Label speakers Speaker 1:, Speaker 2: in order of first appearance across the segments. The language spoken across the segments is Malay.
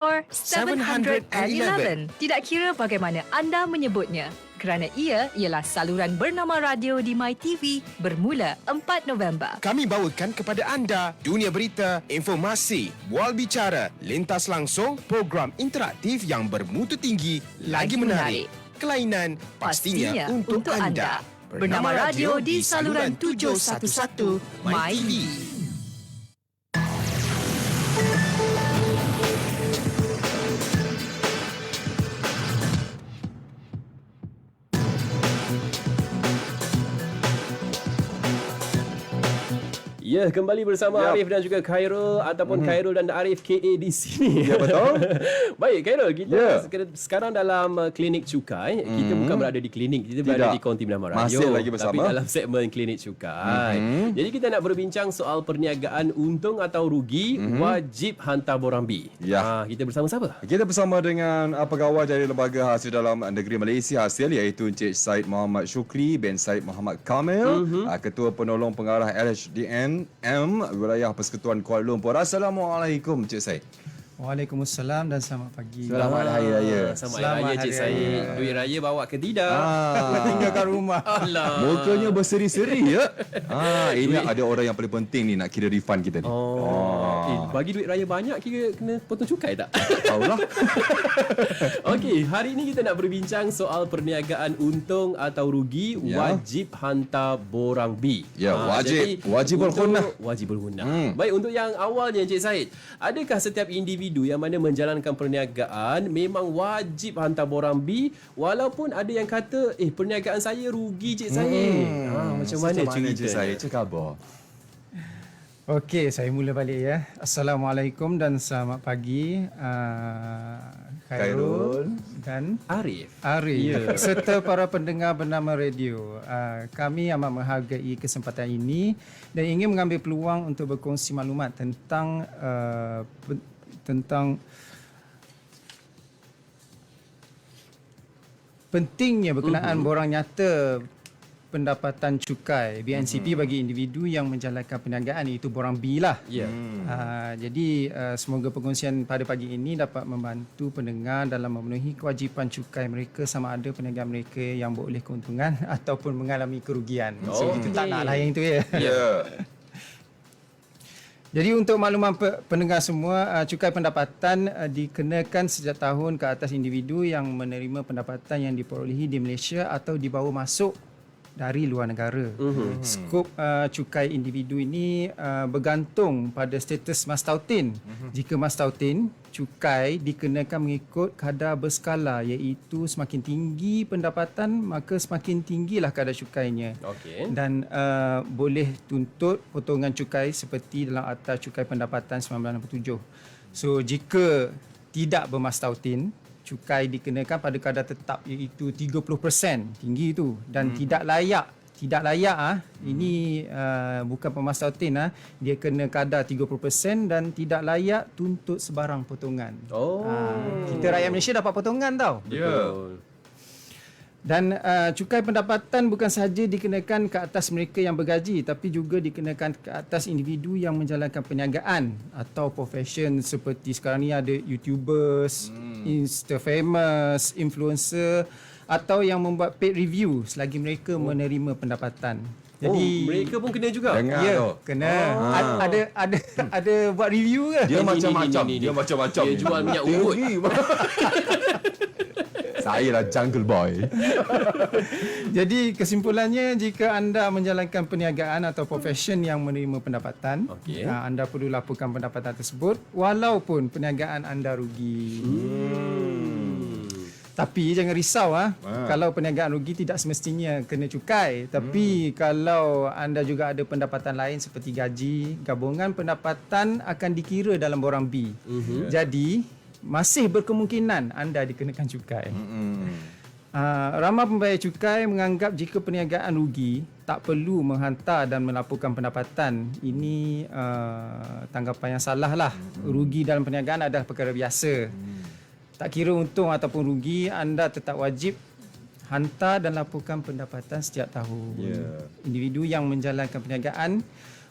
Speaker 1: or 711. Tidak kira bagaimana anda menyebutnya. Kerana ia ialah saluran bernama radio di MyTV bermula 4 November.
Speaker 2: Kami bawakan kepada anda dunia berita, informasi, bual bicara, lintas langsung, program interaktif yang bermutu tinggi, lagi,
Speaker 1: Lagi
Speaker 2: menarik. Kelainan pastinya, untuk, anda.
Speaker 1: Bernama radio di saluran 711 MyTV.
Speaker 3: Ya, kembali bersama
Speaker 4: Ya.
Speaker 3: Arif dan juga Khairul ataupun Khairul dan Arif KA di sini.
Speaker 4: Ya, betul.
Speaker 3: Baik, Khairul, kita
Speaker 4: Ya.
Speaker 3: sek- sekarang dalam uh, klinik cukai. Kita bukan berada di klinik, kita berada di Konti Bernama Radio.
Speaker 4: Masih lagi bersama.
Speaker 3: Tapi dalam segmen klinik cukai. Jadi kita nak berbincang soal perniagaan untung atau rugi wajib hantar borang B.
Speaker 4: Ya.
Speaker 3: Ha, kita bersama siapa?
Speaker 4: Kita bersama dengan uh, pegawai dari Lembaga Hasil Dalam Negeri Malaysia Hasil iaitu Encik Said Muhammad Syukri bin Said Muhammad Kamil,
Speaker 3: Mhm.
Speaker 4: uh, Ketua Penolong Pengarah LHDN M Wilayah Persekutuan Kuala Lumpur. Assalamualaikum Encik Said.
Speaker 5: Waalaikumsalam dan selamat pagi.
Speaker 4: Selamat Hari Raya.
Speaker 3: Selamat,
Speaker 5: Selamat
Speaker 3: Hari Raya, Cik.
Speaker 5: Raya.
Speaker 3: Duit raya bawa ke tidak?
Speaker 4: Ah,
Speaker 5: Tinggal kat rumah.
Speaker 3: Alah.
Speaker 4: Mukanya berseri-seri ya. Ah, ini ada orang yang paling penting ni nak kira refund kita ni.
Speaker 3: Oh. Eh, bagi duit raya banyak kira kena potong cukai tak?
Speaker 4: Tahulah.
Speaker 3: Okey, hari ini kita nak berbincang soal perniagaan untung atau rugi
Speaker 4: Ya.
Speaker 3: wajib hantar borang B.
Speaker 4: Ya, wajib. Wajib
Speaker 3: untuk-
Speaker 4: berhunah.
Speaker 3: Wajib berhunah.
Speaker 4: Hmm.
Speaker 3: Baik, untuk yang awalnya Encik Said, adakah setiap individu yang mana menjalankan perniagaan memang wajib hantar borang B walaupun ada yang kata, eh perniagaan saya rugi Encik Said. Ha, macam mana
Speaker 4: Macam mana
Speaker 3: cerita?
Speaker 4: Said? Cakap apa?
Speaker 5: Okey, saya mula balik ya. Assalamualaikum dan selamat pagi. Uh, Khairul dan
Speaker 3: Arif.
Speaker 5: Arif
Speaker 3: Ya.
Speaker 5: serta para pendengar bernama radio. Uh, kami amat menghargai kesempatan ini dan ingin mengambil peluang untuk berkongsi maklumat tentang uh, tentang pentingnya berkenaan borang nyata pendapatan cukai BNCP bagi individu yang menjalankan perniagaan iaitu borang B lah.
Speaker 3: Ya.
Speaker 5: Uh, jadi uh, semoga perkongsian pada pagi ini dapat membantu pendengar dalam memenuhi kewajipan cukai mereka sama ada perniagaan mereka yang beroleh keuntungan ataupun mengalami kerugian. So
Speaker 3: Okey.
Speaker 5: kita tak nak lah yang itu ya.
Speaker 4: Ya.
Speaker 5: Jadi untuk makluman pe- pendengar semua, uh, cukai pendapatan uh, dikenakan sejak tahun ke atas individu yang menerima pendapatan yang diperolehi di Malaysia atau dibawa masuk dari luar negara. Mm-hmm. Skop uh, cukai individu ini uh, bergantung pada status mas tautin. Mm-hmm. Jika mas tautin, cukai dikenakan mengikut kadar berskala iaitu semakin tinggi pendapatan maka semakin tinggilah kadar cukainya
Speaker 3: Okey.
Speaker 5: dan uh, boleh tuntut potongan cukai seperti dalam Akta Cukai Pendapatan 1967. So jika tidak bermastautin, cukai dikenakan pada kadar tetap iaitu 30% tinggi itu dan hmm. tidak layak tidak layak ah ini uh, bukan pemastautin ah dia kena kadar 30% dan tidak layak tuntut sebarang potongan.
Speaker 3: Oh.
Speaker 5: Ah, kita rakyat Malaysia dapat potongan tau.
Speaker 3: Betul.
Speaker 5: Dan uh, cukai pendapatan bukan sahaja dikenakan ke atas mereka yang bergaji tapi juga dikenakan ke atas individu yang menjalankan perniagaan atau profession seperti sekarang ni ada YouTubers, hmm. Insta famous, influencer atau yang membuat paid review selagi mereka oh. menerima pendapatan.
Speaker 3: Jadi
Speaker 5: Jadi
Speaker 3: oh, mereka pun kena juga.
Speaker 4: Jangan
Speaker 5: ya,
Speaker 4: tu.
Speaker 5: kena A- ada ada ada buat review ke?
Speaker 4: Dia
Speaker 3: Ini,
Speaker 4: macam-macam.
Speaker 3: ini, ini, ini.
Speaker 4: Dia macam-macam.
Speaker 3: Dia jual minyak urut.
Speaker 4: Saya lah jungle boy.
Speaker 5: Jadi kesimpulannya jika anda menjalankan perniagaan atau profession yang menerima pendapatan,
Speaker 3: Okey.
Speaker 5: uh, anda perlu laporkan pendapatan tersebut walaupun perniagaan anda rugi.
Speaker 3: Hmm.
Speaker 5: Tapi jangan risau ah.
Speaker 4: Ah.
Speaker 5: Kalau perniagaan rugi tidak semestinya kena cukai, tapi
Speaker 3: Hmm.
Speaker 5: kalau anda juga ada pendapatan lain seperti gaji, gabungan pendapatan akan dikira dalam borang B.
Speaker 3: Mhm.
Speaker 5: Jadi masih berkemungkinan anda dikenakan cukai.
Speaker 4: Hmm.
Speaker 5: Uh, ramai pembayar cukai menganggap jika perniagaan rugi tak perlu menghantar dan melaporkan pendapatan. Ini uh, tanggapan yang salah lah. Rugi dalam perniagaan adalah perkara biasa. Tak kira untung ataupun rugi, anda tetap wajib hantar dan laporkan pendapatan setiap tahun.
Speaker 4: Ya.
Speaker 5: Individu yang menjalankan perniagaan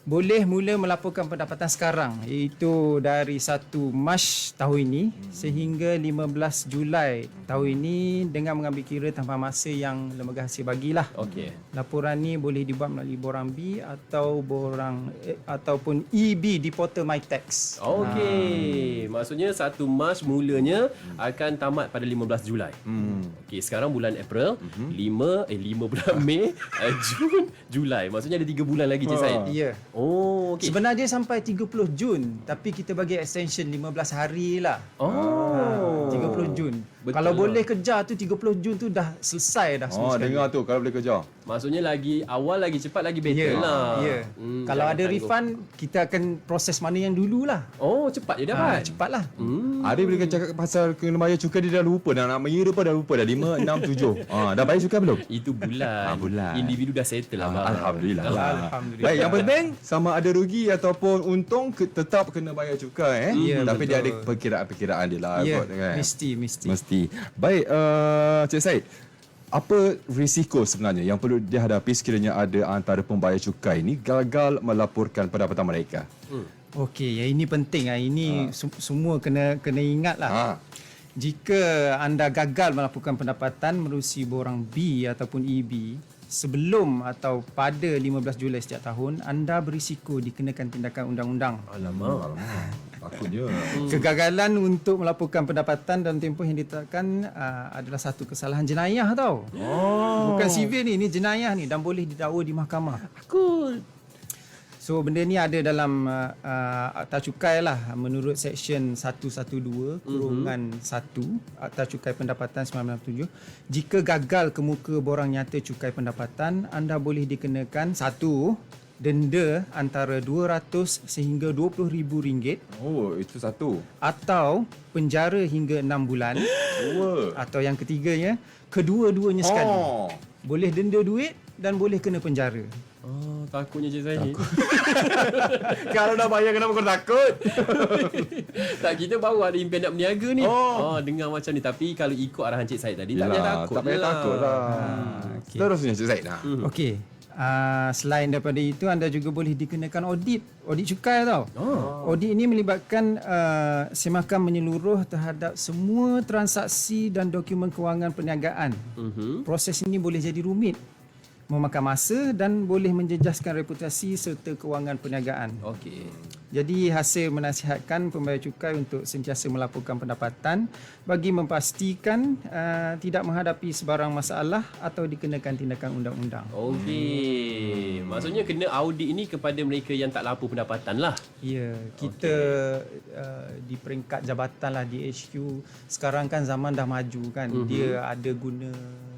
Speaker 5: boleh mula melaporkan pendapatan sekarang iaitu dari 1 Mac tahun ini hmm. sehingga 15 Julai tahun ini dengan mengambil kira tanpa masa yang lembaga hasil bagilah.
Speaker 3: Okey.
Speaker 5: Laporan ni boleh dibuat melalui borang B atau borang eh, ataupun EB di portal MyTax.
Speaker 3: Okey. Maksudnya 1 Mac mulanya akan tamat pada 15 Julai.
Speaker 4: Hmm.
Speaker 3: Okey, sekarang bulan April, 5 eh 5 bulan Mei, eh, Jun, Julai. Maksudnya ada 3 bulan lagi Cik
Speaker 4: Ah.
Speaker 3: Said.
Speaker 5: Ya.
Speaker 3: Oh, okey.
Speaker 5: Sebenarnya sampai 30 Jun tapi kita bagi extension 15 hari lah.
Speaker 3: Oh.
Speaker 5: 30 Jun.
Speaker 3: Betul
Speaker 5: Kalau
Speaker 3: lah.
Speaker 5: boleh kejar tu 30 Jun tu dah selesai dah semua
Speaker 4: Oh,
Speaker 5: sekali.
Speaker 4: dengar tu kalau boleh kejar.
Speaker 3: Maksudnya lagi awal lagi cepat lagi better
Speaker 5: Ya.
Speaker 3: lah.
Speaker 5: Ya.
Speaker 3: Hmm,
Speaker 5: Kalau ada
Speaker 3: tangguh.
Speaker 5: refund kita akan proses mana yang dulu lah.
Speaker 3: Oh, cepat je
Speaker 5: Ha,
Speaker 3: dapat.
Speaker 5: cepatlah.
Speaker 3: Hmm.
Speaker 4: Ada bila cakap pasal kena bayar cukai dia dah lupa dah nak mengira pun dah lupa dah 5 6 7. Ah dah bayar cukai belum?
Speaker 3: Itu bulan.
Speaker 4: Ah, bulan.
Speaker 3: Individu dah settle lah.
Speaker 4: Ah,
Speaker 3: bang.
Speaker 4: Alhamdulillah.
Speaker 5: Alhamdulillah.
Speaker 4: Baik, yang penting sama ada rugi ataupun untung ke, tetap kena bayar cukai eh.
Speaker 5: Ya,
Speaker 4: Tapi dia ada
Speaker 5: betul.
Speaker 4: perkiraan-perkiraan dia lah
Speaker 5: Ya,
Speaker 4: kot, kan?
Speaker 5: mesti mesti.
Speaker 4: Mesti. Baik, uh, Cik Said. Apa risiko sebenarnya yang perlu dihadapi sekiranya ada antara pembayar cukai ini gagal melaporkan pendapatan mereka?
Speaker 5: Okey, yang ini penting ah. Ini ha. semua kena kena ingat lah.
Speaker 4: Ha.
Speaker 5: Jika anda gagal melaporkan pendapatan menerusi borang B ataupun EB sebelum atau pada 15 Julai setiap tahun, anda berisiko dikenakan tindakan undang-undang.
Speaker 3: Alamak.
Speaker 4: Takutnya.
Speaker 5: Kegagalan untuk melaporkan pendapatan dalam tempoh yang ditetapkan uh, adalah satu kesalahan jenayah tau. Oh. Bukan sivil ni, ni jenayah ni dan boleh didakwa di mahkamah.
Speaker 3: Aku
Speaker 5: So benda ni ada dalam uh, uh, Akta Cukai lah menurut Seksyen 112 kurungan 1 Akta Cukai Pendapatan 1997. Jika gagal kemuka borang nyata cukai pendapatan, anda boleh dikenakan satu denda antara 200 sehingga 20 ribu ringgit
Speaker 4: Oh, itu satu.
Speaker 5: atau penjara hingga 6 bulan
Speaker 4: Dua.
Speaker 5: atau yang ketiganya kedua-duanya sekali.
Speaker 4: Oh.
Speaker 5: Boleh denda duit dan boleh kena penjara.
Speaker 3: Oh, takutnya Cik Zahid.
Speaker 4: Kalau dah bayar kenapa kau takut?
Speaker 3: tak, kita baru ada impian nak berniaga ni.
Speaker 4: Oh.
Speaker 3: oh. dengar macam ni. Tapi kalau ikut arahan Cik Said tadi, tak payah
Speaker 4: Yalah,
Speaker 3: takut
Speaker 4: tak payah
Speaker 3: lah.
Speaker 4: takut lah.
Speaker 5: okey.
Speaker 4: Terusnya Cik Zaid lah.
Speaker 5: Okey. Uh, selain daripada itu anda juga boleh dikenakan audit audit cukai tau.
Speaker 3: Oh.
Speaker 5: Audit ini melibatkan uh, semakan menyeluruh terhadap semua transaksi dan dokumen kewangan perniagaan.
Speaker 3: Mhm.
Speaker 5: Proses ini boleh jadi rumit, memakan masa dan boleh menjejaskan reputasi serta kewangan perniagaan.
Speaker 3: Okey.
Speaker 5: Jadi hasil menasihatkan pembayar cukai untuk sentiasa melaporkan pendapatan bagi memastikan uh, tidak menghadapi sebarang masalah atau dikenakan tindakan undang-undang.
Speaker 3: Okey. Maksudnya kena audit ini kepada mereka yang tak lapor pendapatan lah.
Speaker 5: Ya, kita uh, di peringkat jabatan lah di HQ sekarang kan zaman dah maju kan. Mm-hmm. Dia ada guna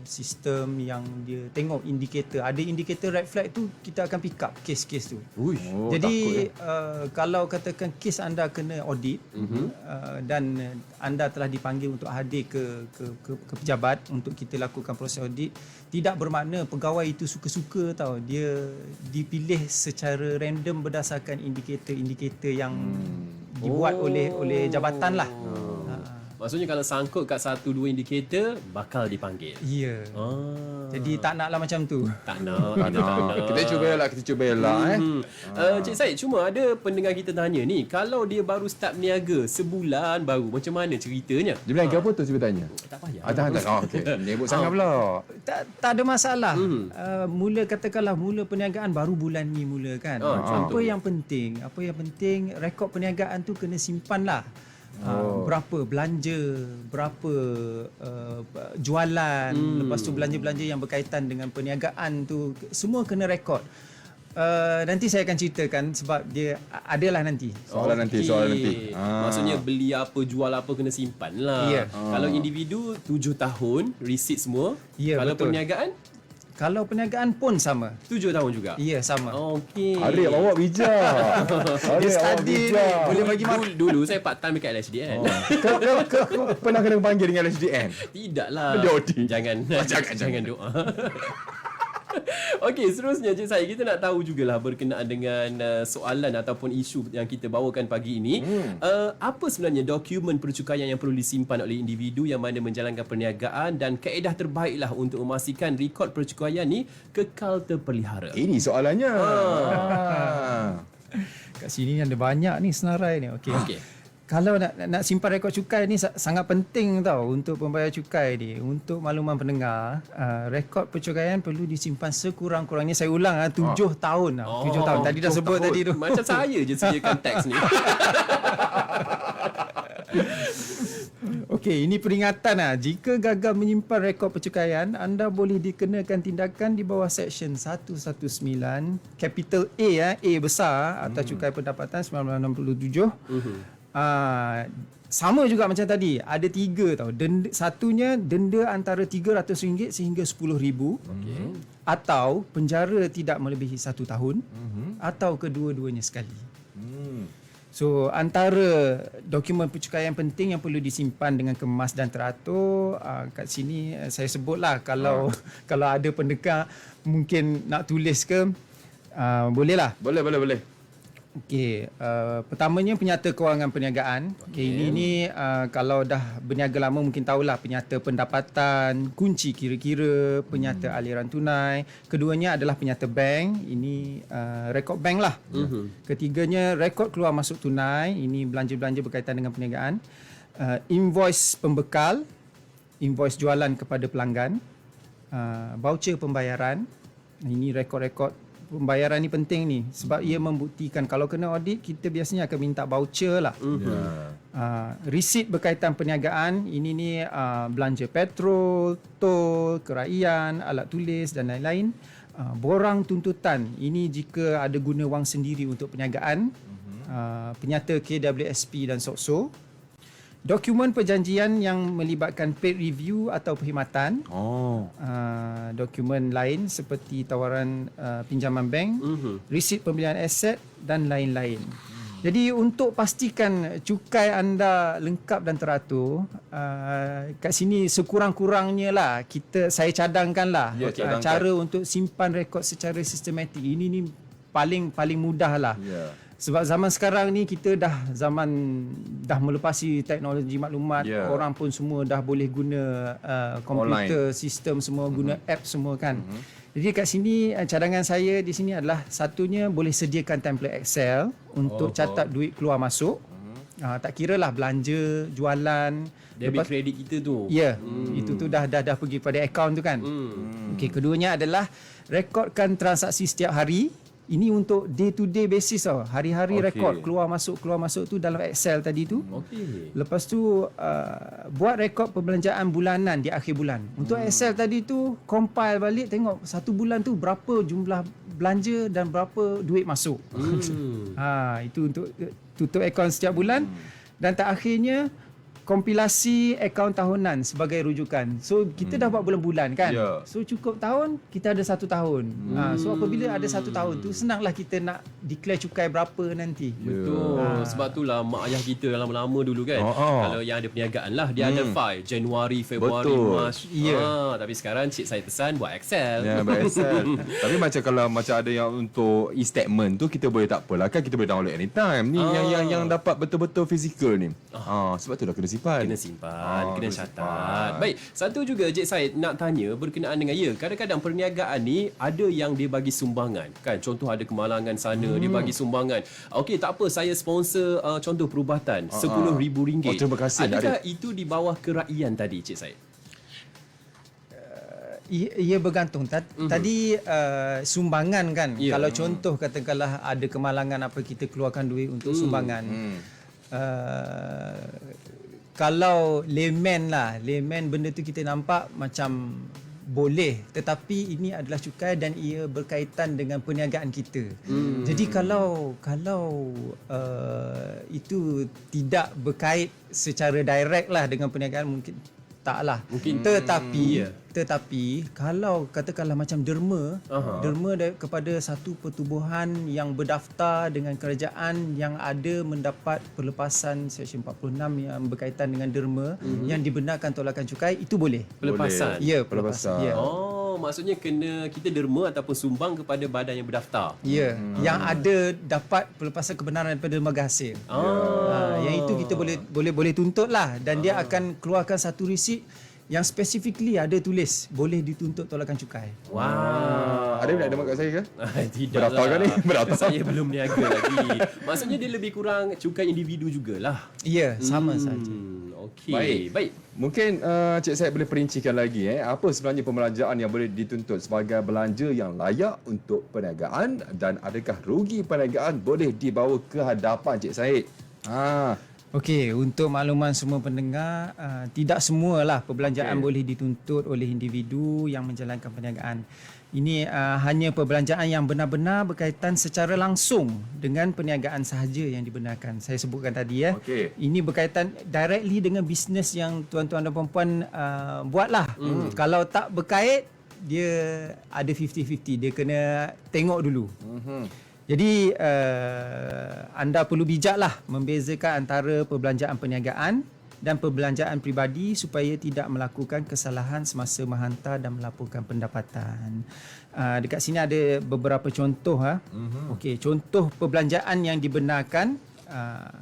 Speaker 5: sistem yang dia tengok indikator. Ada indikator red flag tu kita akan pick up kes-kes tu.
Speaker 3: Uish.
Speaker 4: Oh,
Speaker 5: Jadi
Speaker 4: eh.
Speaker 5: uh, kalau katakan kes anda kena audit
Speaker 3: Mhm.
Speaker 5: mm-hmm. uh, dan uh, anda telah dipanggil untuk hadir ke ke ke, ke pejabat untuk kita lakukan proses audit, tidak bermakna pegawai itu suka-suka tau. Dia dipilih secara random berdasarkan indikator-indikator yang
Speaker 4: Hmm.
Speaker 5: dibuat
Speaker 3: Oh.
Speaker 5: oleh oleh jabatan lah. Ha.
Speaker 3: Maksudnya kalau sangkut kat satu dua indikator, bakal dipanggil.
Speaker 5: Ya.
Speaker 3: Ah.
Speaker 5: Jadi tak naklah macam tu.
Speaker 3: tak nak.
Speaker 4: Tak
Speaker 3: kita tak
Speaker 4: nak.
Speaker 3: nak.
Speaker 4: Kita cuba lah, kita cuba lah eh.
Speaker 3: Hmm. Uh, Cik Said, cuma ada pendengar kita tanya ni, kalau dia baru start berniaga sebulan baru, macam mana ceritanya?
Speaker 4: Dia bilang apa tu cuba tanya?
Speaker 3: Tak payah.
Speaker 4: Ah, tak, tak. Oh, okey. Menyebut sangat pula.
Speaker 5: tak tak ada masalah.
Speaker 3: Hmm.
Speaker 5: Hmm. Uh, mula katakanlah mula perniagaan baru bulan ni mula kan.
Speaker 3: Oh, macam
Speaker 5: apa yang penting? Apa yang penting rekod perniagaan tu kena simpan lah.
Speaker 4: Oh.
Speaker 5: Uh, berapa belanja, berapa uh, jualan, hmm. lepas tu belanja-belanja yang berkaitan dengan perniagaan tu semua kena rekod. Uh, nanti saya akan ceritakan sebab dia adalah nanti.
Speaker 4: Soalan nanti,
Speaker 3: Okey.
Speaker 4: soalan nanti. Ah.
Speaker 3: Maksudnya beli apa, jual apa kena simpan lah.
Speaker 5: Ya.
Speaker 3: Kalau individu 7 tahun, receipt semua.
Speaker 5: Ya,
Speaker 3: Kalau
Speaker 5: betul.
Speaker 3: perniagaan,
Speaker 5: Kalau perniagaan pun sama.
Speaker 3: 7 tahun juga.
Speaker 5: Ya, sama.
Speaker 3: Okey.
Speaker 4: Arif awak bijak. Arif awak
Speaker 5: study ni,
Speaker 4: bijak.
Speaker 5: boleh bagi
Speaker 3: dulu, dulu saya part time dekat LHDN.
Speaker 4: Oh. Kau, kau, kau, kau pernah kena panggil dengan LHDN?
Speaker 3: Tidaklah.
Speaker 4: Dia.
Speaker 3: Jangan
Speaker 4: Oh, jangan,
Speaker 3: jangan
Speaker 4: jangan.
Speaker 3: doa. Okey, seterusnya Cik Syed, kita nak tahu jugalah berkenaan dengan uh, soalan ataupun isu yang kita bawakan pagi ini. Hmm. Uh, apa sebenarnya dokumen percukaian yang perlu disimpan oleh individu yang mana menjalankan perniagaan dan kaedah terbaiklah untuk memastikan rekod percukaian ni kekal terpelihara?
Speaker 4: Ini soalannya. Ah.
Speaker 5: Kat sini ada banyak ni senarai ni. Okey.
Speaker 3: Okey.
Speaker 5: Kalau nak nak simpan rekod cukai ni sa- sangat penting tau untuk pembayar cukai ni. Untuk makluman pendengar, uh, rekod percukaian perlu disimpan sekurang-kurangnya saya ulang ah 7 tahun lah. 7 tahun. Tadi dah
Speaker 3: tujuh
Speaker 5: sebut
Speaker 3: tahun.
Speaker 5: tadi tu.
Speaker 3: Macam saya je sediakan teks ni.
Speaker 5: Okey, ini peringatan lah. Jika gagal menyimpan rekod percukaian, anda boleh dikenakan tindakan di bawah Seksyen 119, capital A, ya, A besar, atau cukai pendapatan 1967. Uh-huh. Uh, sama juga macam tadi, ada tiga tau. Denda, satunya denda antara RM300 sehingga RM10,000 okay. atau penjara tidak melebihi satu tahun uh-huh. atau kedua-duanya sekali. So antara dokumen percukaian penting yang perlu disimpan dengan kemas dan teratur uh, kat sini uh, saya sebutlah kalau kalau ada pendengar mungkin nak tulis ke uh, boleh lah.
Speaker 4: Boleh, boleh, boleh.
Speaker 5: Okey, uh, pertamanya penyata kewangan perniagaan. Okey, ini ni uh, kalau dah berniaga lama mungkin tahulah penyata pendapatan, kunci kira-kira, penyata hmm. aliran tunai. Keduanya adalah penyata bank. Ini uh, rekod bank lah. Hmm. Ketiganya rekod keluar masuk tunai. Ini belanja-belanja berkaitan dengan perniagaan. Uh, invoice pembekal, invoice jualan kepada pelanggan, uh, voucher pembayaran. Ini rekod-rekod pembayaran ni penting ni sebab ia membuktikan kalau kena audit kita biasanya akan minta voucher lah.
Speaker 4: Ya.
Speaker 5: Uh, receipt berkaitan perniagaan ini ni uh, belanja petrol, tol, keraian, alat tulis dan lain-lain. Uh, borang tuntutan ini jika ada guna wang sendiri untuk perniagaan. Uh, penyata KWSP dan SOCSO. Dokumen perjanjian yang melibatkan paid review atau perkhidmatan
Speaker 4: Oh.
Speaker 5: uh, dokumen lain seperti tawaran uh, pinjaman bank,
Speaker 3: Mhm.
Speaker 5: resit pembelian aset dan lain-lain. Jadi untuk pastikan cukai anda lengkap dan teratur, uh, kat sini sekurang-kurangnya lah kita saya cadangkanlah
Speaker 4: Ya,
Speaker 5: uh,
Speaker 4: cadangkan.
Speaker 5: cara untuk simpan rekod secara sistematik. Ini ni paling paling mudah lah.
Speaker 4: Ya.
Speaker 5: Sebab zaman sekarang ni kita dah zaman dah melepasi teknologi maklumat.
Speaker 4: Ya.
Speaker 5: Orang pun semua dah boleh guna uh, komputer, sistem semua guna app semua kan. Jadi kat sini uh, cadangan saya di sini adalah satunya boleh sediakan template Excel untuk
Speaker 3: Oh,
Speaker 5: catat duit keluar masuk. Uh, tak kira lah belanja, jualan,
Speaker 3: Debit kredit kita tu.
Speaker 5: Ya, hmm. itu tu dah dah dah pergi pada akaun tu kan.
Speaker 3: Hmm.
Speaker 5: Okey, keduanya adalah rekodkan transaksi setiap hari. Ini untuk day to day basis tau. Hari-hari okay. rekod keluar masuk keluar masuk tu dalam Excel tadi tu.
Speaker 3: Okey.
Speaker 5: Lepas tu uh, buat rekod perbelanjaan bulanan di akhir bulan. Untuk
Speaker 3: Hmm.
Speaker 5: Excel tadi tu compile balik tengok satu bulan tu berapa jumlah belanja dan berapa duit masuk.
Speaker 3: Hmm.
Speaker 5: Ha itu untuk tutup akaun setiap bulan dan tak akhirnya kompilasi akaun tahunan sebagai rujukan. So kita dah buat bulan-bulan kan.
Speaker 4: Ya.
Speaker 5: So cukup tahun kita ada satu tahun. Ha so apabila ada satu tahun tu senanglah kita nak declare cukai berapa nanti.
Speaker 3: Betul. Sebab itulah mak ayah kita lama-lama dulu kan.
Speaker 4: Oh, oh.
Speaker 3: Kalau yang ada perniagaan lah dia ada file Januari, Februari,
Speaker 4: Betul.
Speaker 3: Mac.
Speaker 5: Ya.
Speaker 3: Ah, tapi sekarang cik saya pesan buat Excel.
Speaker 4: Ya, biasa. Tapi macam kalau macam ada yang untuk e-statement tu kita boleh tak apalah kan kita boleh download anytime. Ni
Speaker 3: Ah.
Speaker 4: yang yang yang dapat betul-betul fizikal ni. Ah, sebab tu dah kena simpan.
Speaker 3: Kena simpan,
Speaker 4: Ah,
Speaker 3: kena catat. Baik, satu juga Cik Said nak tanya berkenaan dengan ya, kadang-kadang perniagaan ni ada yang dia bagi sumbangan. Kan contoh ada kemalangan sana hmm. dia bagi sumbangan. Okey, tak apa saya sponsor uh, contoh perubatan RM10,000.
Speaker 4: Oh, terima kasih,
Speaker 3: Adakah
Speaker 4: Arif.
Speaker 3: itu di bawah keraian tadi Cik Said?
Speaker 5: Ia, ia bergantung. Mm-hmm. Tadi uh, sumbangan kan.
Speaker 3: Ya.
Speaker 5: Kalau contoh katakanlah ada kemalangan apa kita keluarkan duit untuk sumbangan.
Speaker 4: Hmm.
Speaker 5: Uh, kalau layman lah, layman benda tu kita nampak macam boleh tetapi ini adalah cukai dan ia berkaitan dengan perniagaan kita. Hmm. Jadi kalau kalau uh, itu tidak berkait secara direct lah dengan perniagaan mungkin taklah.
Speaker 3: Mungkin-
Speaker 5: tetapi
Speaker 3: Ya.
Speaker 5: tetapi kalau katakanlah macam derma,
Speaker 3: Aha.
Speaker 5: derma da- kepada satu pertubuhan yang berdaftar dengan kerajaan yang ada mendapat perlepasan Seksyen 46 yang berkaitan dengan derma
Speaker 3: Mhm.
Speaker 5: yang dibenarkan tolakan cukai itu boleh.
Speaker 3: Pelepasan.
Speaker 5: Ya,
Speaker 4: Pelepasan.
Speaker 5: pelepasan. Ya.
Speaker 3: Oh, maksudnya kena kita derma ataupun sumbang kepada badan yang berdaftar.
Speaker 5: Ya, hmm. yang ada dapat pelepasan kebenaran daripada lembaga hasil.
Speaker 3: Ah.
Speaker 5: Ha, yang itu kita boleh boleh boleh tuntut lah dan dia akan keluarkan satu risik yang specifically ada tulis boleh dituntut tolakan cukai.
Speaker 3: Wow.
Speaker 4: Ada nak demo kat saya ke?
Speaker 3: Tidak
Speaker 4: Berdaftar
Speaker 3: lah.
Speaker 4: ke ni? Berdaftar.
Speaker 3: Saya belum niaga lagi. Maksudnya dia lebih kurang cukai individu jugalah.
Speaker 5: Ya, sama
Speaker 3: Hmm,
Speaker 5: saja.
Speaker 3: Okey.
Speaker 4: Baik.
Speaker 3: Baik.
Speaker 4: Mungkin uh, Cik Syed boleh perincikan lagi eh apa sebenarnya pembelanjaan yang boleh dituntut sebagai belanja yang layak untuk perniagaan dan adakah rugi perniagaan boleh dibawa ke hadapan Cik Syed? Ha.
Speaker 5: Okey, untuk makluman semua pendengar, uh, tidak semualah perbelanjaan
Speaker 4: Okey.
Speaker 5: boleh dituntut oleh individu yang menjalankan perniagaan. Ini uh, hanya perbelanjaan yang benar-benar berkaitan secara langsung dengan perniagaan sahaja yang dibenarkan. Saya sebutkan tadi ya.
Speaker 4: Okey.
Speaker 5: Ini berkaitan directly dengan bisnes yang tuan-tuan dan puan-puan uh, buatlah. Mm. Kalau tak berkait, dia ada 50-50. Dia kena tengok dulu.
Speaker 4: Mhm.
Speaker 5: Jadi uh, anda perlu bijaklah membezakan antara perbelanjaan perniagaan dan perbelanjaan peribadi supaya tidak melakukan kesalahan semasa menghantar dan melaporkan pendapatan. Uh, dekat sini ada beberapa contoh ha. Mm-hmm. Okey, contoh perbelanjaan yang dibenarkan uh,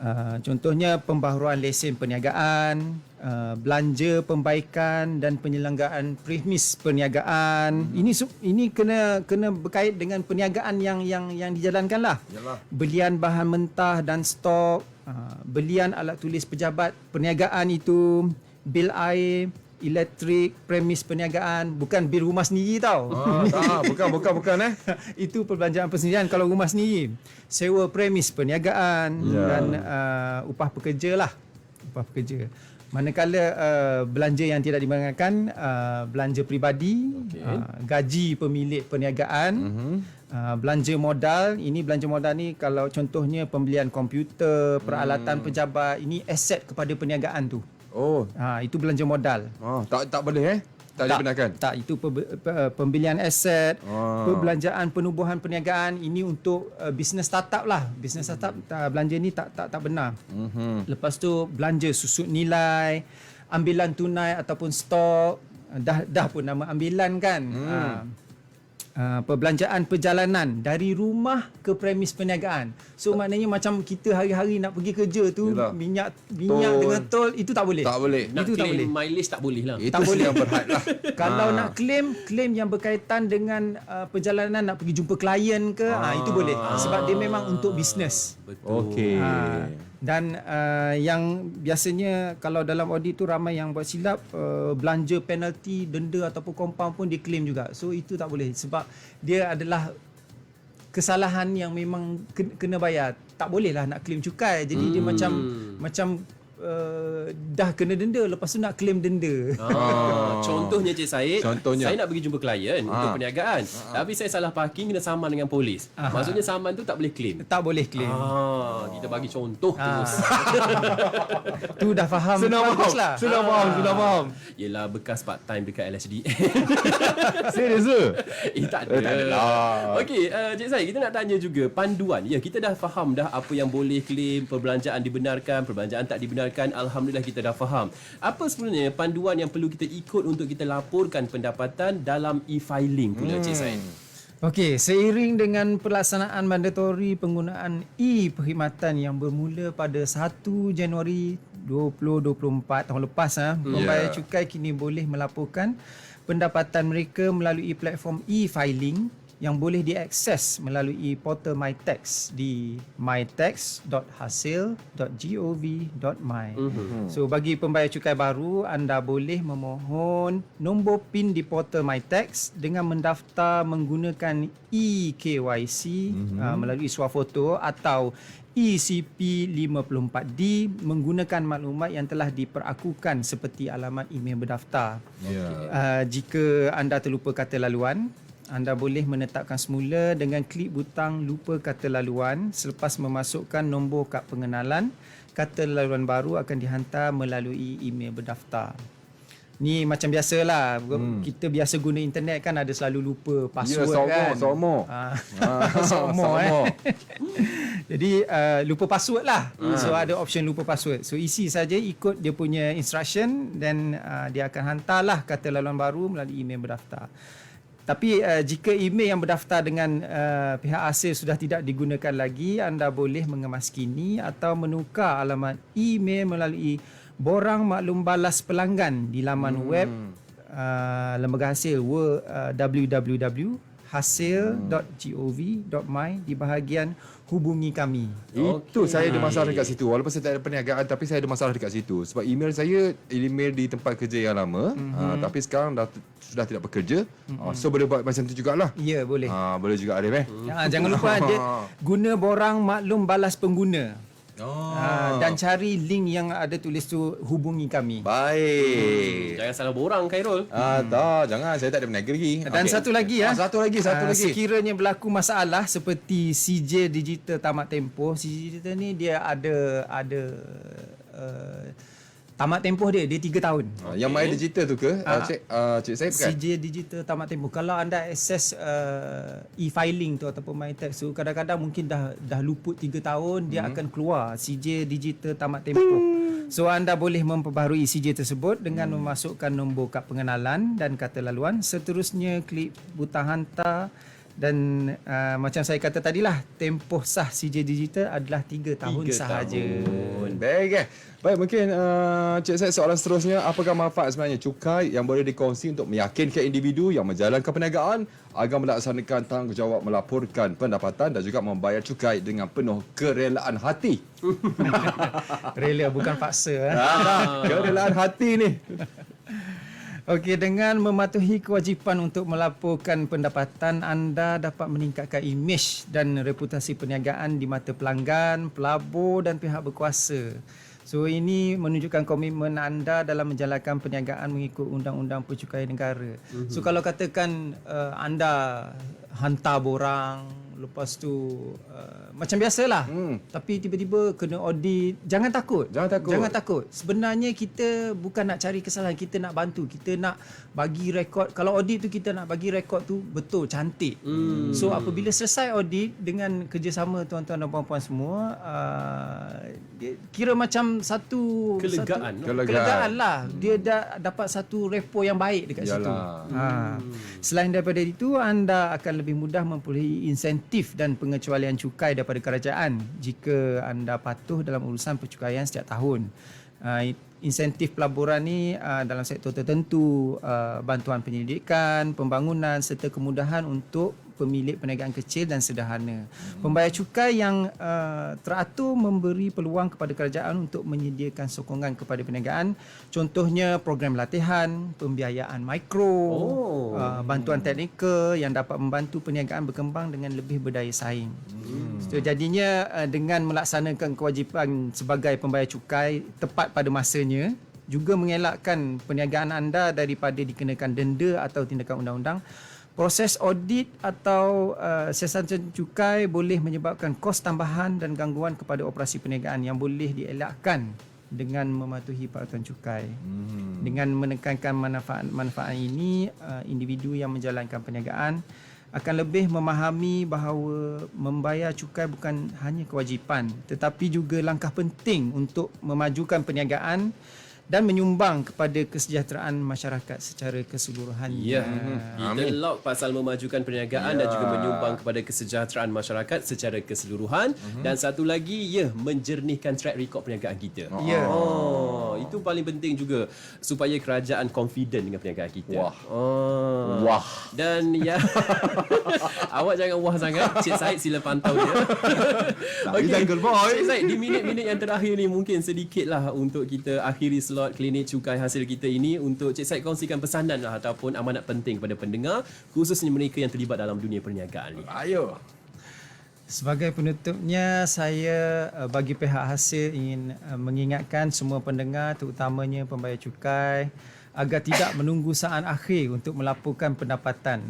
Speaker 5: Uh, contohnya pembaharuan lesen perniagaan, uh, belanja pembaikan dan penyelenggaraan premis perniagaan. Hmm. Ini ini kena kena berkait dengan perniagaan yang yang yang dijalankanlah.
Speaker 4: Yalah.
Speaker 5: Belian bahan mentah dan stok, uh, belian alat tulis pejabat perniagaan itu, bil air, elektrik, premis perniagaan, bukan bil rumah sendiri tau.
Speaker 4: Ah, tak, bukan bukan bukan eh.
Speaker 5: itu perbelanjaan persendirian kalau rumah sendiri. Sewa premis perniagaan
Speaker 4: Ya.
Speaker 5: dan uh, upah pekerja lah. Upah pekerja. Manakala uh, belanja yang tidak dibenarkan, uh, belanja peribadi, okay. uh, gaji pemilik perniagaan, uh-huh. Uh, belanja modal. Ini belanja modal ni kalau contohnya pembelian komputer, peralatan hmm. pejabat, ini aset kepada perniagaan tu.
Speaker 4: Oh,
Speaker 5: Ha, itu belanja modal.
Speaker 4: oh tak tak boleh eh. Tak, dibenarkan.
Speaker 5: Tak, itu pe- pe- pembelian aset,
Speaker 4: Ah.
Speaker 5: perbelanjaan penubuhan perniagaan ini untuk uh, bisnes startup lah. Bisnes startup uh, belanja ni tak tak tak benar.
Speaker 4: Mhm.
Speaker 5: Lepas tu belanja susut nilai, ambilan tunai ataupun stok, dah dah pun nama ambilan kan. Hmm. Uh, Uh, perbelanjaan perjalanan dari rumah ke premis perniagaan. So maknanya macam kita hari-hari nak pergi kerja tu
Speaker 4: Yelah.
Speaker 5: minyak minyak
Speaker 4: Tol.
Speaker 5: dengan tol itu tak boleh.
Speaker 4: Tak boleh.
Speaker 3: Nak
Speaker 5: Itu tak boleh.
Speaker 3: mileage tak boleh lah.
Speaker 4: Itu
Speaker 5: Tak boleh.
Speaker 4: yang berhad lah.
Speaker 5: Kalau
Speaker 4: Ah.
Speaker 5: nak claim, claim yang berkaitan dengan uh, perjalanan nak pergi jumpa klien ke, ah. itu boleh. Sebab dia memang untuk bisnes.
Speaker 3: Betul.
Speaker 4: Okey.
Speaker 5: Ha. Dan uh, yang biasanya kalau dalam audit tu ramai yang buat silap uh, belanja penalti, denda ataupun compound pun diklaim juga. So itu tak boleh sebab dia adalah kesalahan yang memang ke- kena bayar. Tak boleh lah nak claim cukai. Jadi hmm. dia macam macam uh, dah kena denda lepas tu nak claim denda.
Speaker 3: Ah, contohnya Cik Said,
Speaker 4: Contohnya.
Speaker 3: saya nak pergi jumpa klien
Speaker 4: Ah.
Speaker 3: untuk perniagaan. Tapi saya salah parking kena saman dengan polis.
Speaker 5: Ah.
Speaker 3: Maksudnya saman tu tak boleh claim.
Speaker 5: Tak boleh claim.
Speaker 3: Ah, kita bagi contoh
Speaker 5: Ah.
Speaker 3: terus.
Speaker 5: Tu dah faham.
Speaker 4: Senang faham.
Speaker 5: lah.
Speaker 4: Senang faham, senang faham.
Speaker 3: Yelah bekas part time dekat LSD.
Speaker 4: Serius ke?
Speaker 3: eh tak ada.
Speaker 4: Eh, tak ada lah.
Speaker 3: Okey, uh, Cik Said, kita nak tanya juga panduan. Ya, kita dah faham dah apa yang boleh claim, perbelanjaan dibenarkan, perbelanjaan tak dibenarkan. Alhamdulillah kita dah faham. Apa sebenarnya panduan yang perlu kita ikut untuk kita laporkan pendapatan dalam e-filing pula Cik Said?
Speaker 5: Okey, seiring dengan pelaksanaan mandatori penggunaan e-perkhidmatan yang bermula pada 1 Januari 2024 tahun lepas ah, pembayar
Speaker 4: Yeah.
Speaker 5: cukai kini boleh melaporkan pendapatan mereka melalui platform e-filing yang boleh diakses melalui portal MyTax di mytax.hasil.gov.my. Mm-hmm. So bagi pembayar cukai baru, anda boleh memohon nombor PIN di portal MyTax dengan mendaftar menggunakan eKYC mm-hmm. uh, melalui swafoto atau E ECP54D menggunakan maklumat yang telah diperakukan seperti alamat email berdaftar.
Speaker 4: Ya.
Speaker 5: Uh, jika anda terlupa kata laluan, anda boleh menetapkan semula dengan klik butang lupa kata laluan selepas memasukkan nombor kad pengenalan. Kata laluan baru akan dihantar melalui email berdaftar. Ni macam biasalah hmm. kita biasa guna internet kan ada selalu lupa password
Speaker 4: somo,
Speaker 5: kan.
Speaker 4: somo.
Speaker 5: Ah, somo eh.
Speaker 4: somo.
Speaker 5: Jadi uh, lupa password lah. So ada option lupa password. So isi saja ikut dia punya instruction dan uh, dia akan hantarlah kata laluan baru melalui email berdaftar. Tapi uh, jika email yang berdaftar dengan uh, pihak asal sudah tidak digunakan lagi, anda boleh mengemas kini atau menukar alamat email melalui borang maklum balas pelanggan di laman hmm. web uh, lembaga hasil w, uh, www.hasil.gov.my di bahagian hubungi kami.
Speaker 4: Itu saya ada masalah dekat situ. Walaupun saya tak ada perniagaan tapi saya ada masalah dekat situ. Sebab email saya email di tempat kerja yang lama,
Speaker 5: Mhm.
Speaker 4: uh, tapi sekarang dah sudah tidak bekerja. Uh, so boleh buat macam tu jugalah.
Speaker 5: Ya, boleh.
Speaker 4: Ah, boleh juga Arif eh.
Speaker 5: Ha, jangan lupa dia guna borang maklum balas pengguna.
Speaker 4: Oh.
Speaker 5: Ha, dan cari link yang ada tulis tu hubungi kami.
Speaker 4: Baik.
Speaker 3: Jangan salah borang Khairul.
Speaker 4: Ah, tak, jangan. Saya tak ada berniaga lagi.
Speaker 5: Dan
Speaker 4: Okey.
Speaker 5: satu lagi ya.
Speaker 4: Ah, satu lagi, satu
Speaker 5: Ah,
Speaker 4: lagi.
Speaker 5: Sekiranya berlaku masalah seperti CJ Digital tamat tempoh, CJ Digital ni dia ada ada uh, tamat tempoh dia dia 3 tahun.
Speaker 4: Ah, Yang My Digital tu ke? Ah,
Speaker 5: Ah.
Speaker 4: cik, ah, cik saya bukan?
Speaker 5: CJ Digital tamat tempoh. Kalau anda akses uh, e-filing tu ataupun MyTax tu kadang-kadang mungkin dah dah luput 3 tahun dia
Speaker 4: Hmm.
Speaker 5: akan keluar CJ Digital tamat tempoh. So anda boleh memperbaharui CJ tersebut dengan
Speaker 4: Hmm.
Speaker 5: memasukkan nombor kad pengenalan dan kata laluan. Seterusnya klik butang hantar dan uh, macam saya kata tadilah tempoh sah CJ Digital adalah 3 tahun
Speaker 3: Tiga
Speaker 5: sahaja.
Speaker 4: Hmm, Baik eh. Baik mungkin uh, Cik Syed soalan seterusnya apakah manfaat sebenarnya cukai yang boleh dikongsi untuk meyakinkan individu yang menjalankan perniagaan agar melaksanakan tanggungjawab melaporkan pendapatan dan juga membayar cukai dengan penuh kerelaan hati.
Speaker 5: Rela bukan paksa eh.
Speaker 4: Ah, kerelaan hati ni.
Speaker 5: Okey, dengan mematuhi kewajipan untuk melaporkan pendapatan, anda dapat meningkatkan imej dan reputasi perniagaan di mata pelanggan, pelabur dan pihak berkuasa. So ini menunjukkan komitmen anda dalam menjalankan perniagaan mengikut undang-undang pencukaian negara. Mm-hmm. So kalau katakan uh, anda hantar borang lepas tu uh, macam biasalah.
Speaker 4: Hmm.
Speaker 5: Tapi tiba-tiba kena audit, jangan takut.
Speaker 4: Jangan takut.
Speaker 5: Jangan takut. Sebenarnya kita bukan nak cari kesalahan, kita nak bantu. Kita nak bagi rekod. Kalau audit tu kita nak bagi rekod tu betul, cantik. Hmm. So apabila selesai audit dengan kerjasama tuan-tuan dan puan-puan semua, uh, kira macam satu
Speaker 3: Kelegaan,
Speaker 5: Satu?
Speaker 4: Kelegaan.
Speaker 5: kelegaan lah. Dia dah dapat satu repo yang baik dekat situ.
Speaker 4: Yalah.
Speaker 5: Ha. Selain daripada itu, anda akan lebih mudah memperolehi insentif dan pengecualian cukai daripada kerajaan jika anda patuh dalam urusan percukaian setiap tahun. Uh, insentif pelaburan ni uh, dalam sektor tertentu, uh, bantuan penyelidikan, pembangunan serta kemudahan untuk pemilik perniagaan kecil dan sederhana. Pembayar cukai yang uh, teratur memberi peluang kepada kerajaan untuk menyediakan sokongan kepada perniagaan. Contohnya program latihan, pembiayaan mikro,
Speaker 3: Oh.
Speaker 5: uh, bantuan teknikal yang dapat membantu perniagaan berkembang dengan lebih berdaya saing. Hmm. So, jadinya uh, dengan melaksanakan kewajipan sebagai pembayar cukai tepat pada masanya juga mengelakkan perniagaan anda daripada dikenakan denda atau tindakan undang-undang Proses audit atau uh, siasatan cukai boleh menyebabkan kos tambahan dan gangguan kepada operasi perniagaan yang boleh dielakkan dengan mematuhi peraturan cukai. Hmm. Dengan menekankan manfaat-manfaat ini, uh, individu yang menjalankan perniagaan akan lebih memahami bahawa membayar cukai bukan hanya kewajipan tetapi juga langkah penting untuk memajukan perniagaan dan menyumbang kepada kesejahteraan masyarakat secara keseluruhan.
Speaker 3: Ya. Kita lock pasal memajukan perniagaan dan juga menyumbang kepada kesejahteraan masyarakat secara keseluruhan dan satu lagi ya menjernihkan track record perniagaan kita.
Speaker 5: Ya.
Speaker 3: Oh, itu paling penting juga supaya kerajaan confident dengan perniagaan kita.
Speaker 4: Wah.
Speaker 3: Oh.
Speaker 4: Wah.
Speaker 3: Dan ya awak jangan wah sangat. Cik Said sila pantau dia.
Speaker 4: Jungle boy.
Speaker 3: Cik Said di minit-minit yang terakhir ni mungkin sedikitlah untuk kita akhiri slot klinik cukai hasil kita ini untuk Cik Said kongsikan pesanan lah ataupun amanat penting kepada pendengar khususnya mereka yang terlibat dalam dunia perniagaan ni.
Speaker 4: Ayo.
Speaker 5: Sebagai penutupnya, saya uh, bagi pihak hasil ingin uh, mengingatkan semua pendengar terutamanya pembayar cukai agar tidak menunggu saat akhir untuk melaporkan pendapatan.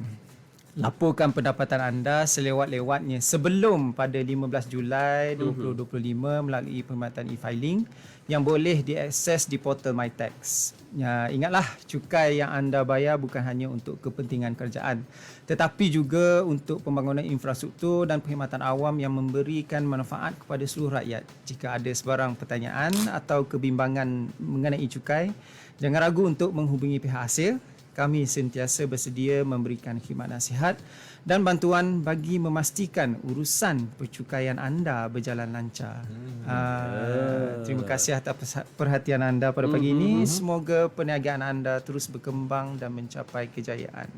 Speaker 5: Laporkan pendapatan anda selewat-lewatnya sebelum pada 15 Julai 2025 melalui perkhidmatan e-filing yang boleh diakses di portal MyTax. Ya, ingatlah cukai yang anda bayar bukan hanya untuk kepentingan kerajaan tetapi juga untuk pembangunan infrastruktur dan perkhidmatan awam yang memberikan manfaat kepada seluruh rakyat. Jika ada sebarang pertanyaan atau kebimbangan mengenai cukai, jangan ragu untuk menghubungi pihak hasil. Kami sentiasa bersedia memberikan khidmat nasihat dan bantuan bagi memastikan urusan percukaian anda berjalan lancar. Hmm. Uh, terima kasih atas perhatian anda pada pagi ini. Semoga perniagaan anda terus berkembang dan mencapai kejayaan.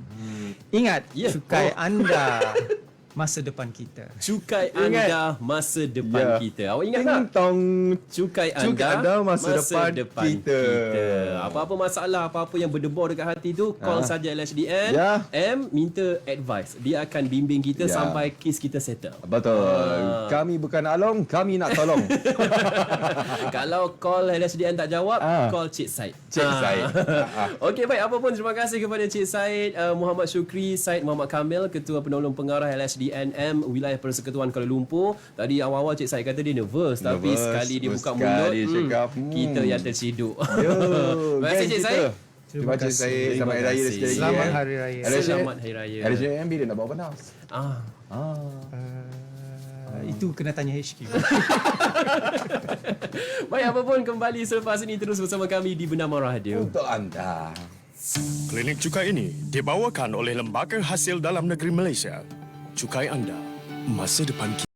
Speaker 5: Ingat,
Speaker 3: Ya.
Speaker 5: cukai anda masa depan kita.
Speaker 3: Cukai
Speaker 4: Ingat.
Speaker 3: anda masa depan
Speaker 4: Ya.
Speaker 3: kita. Awak ingat tak?
Speaker 4: Ting tong.
Speaker 3: Cukai anda,
Speaker 4: Cukai anda masa depan kita.
Speaker 3: Apa-apa masalah, apa-apa yang berdebar dekat hati tu, call
Speaker 4: Ha.
Speaker 3: saja LHDN.
Speaker 4: Ya.
Speaker 3: M minta advice. Dia akan bimbing kita
Speaker 4: Ya.
Speaker 3: sampai kes kita settle.
Speaker 4: Betul.
Speaker 3: Ah.
Speaker 4: Kami bukan Along, kami nak tolong.
Speaker 3: Kalau call LHDN tak jawab,
Speaker 4: Ah.
Speaker 3: call Cik Said.
Speaker 4: Cik
Speaker 3: Ah.
Speaker 4: Said.
Speaker 3: Okey baik, apa pun terima kasih kepada Cik Said, uh, Muhammad Syukri, Said Muhammad Kamil, Ketua Penolong Pengarah LHDNM Wilayah Persekutuan Kuala Lumpur. Tadi awal-awal Cik Said kata dia nervous, tapi
Speaker 4: Nervous,
Speaker 3: sekali dia buka
Speaker 4: sekali
Speaker 3: mulut,
Speaker 4: dia
Speaker 3: hmm,
Speaker 4: cakap, hmm.
Speaker 3: kita yang terciduk.
Speaker 4: Yo,
Speaker 3: Terima kasih Cik. Said.
Speaker 4: Terima kasih saya. Selamat Hari Raya sekali lagi.
Speaker 5: Selamat. Hari Raya.
Speaker 3: Selamat Hari Raya.
Speaker 4: LHDN bila nak bawa panas?
Speaker 3: Ah.
Speaker 4: Ah.
Speaker 5: Uh, itu kena tanya HQ.
Speaker 3: Baik, apa pun kembali selepas ini terus bersama kami di Bernama Radio.
Speaker 4: Untuk anda.
Speaker 6: Klinik Cukai ini dibawakan oleh Lembaga Hasil Dalam Negeri Malaysia. Cukai anda, masa depan kita.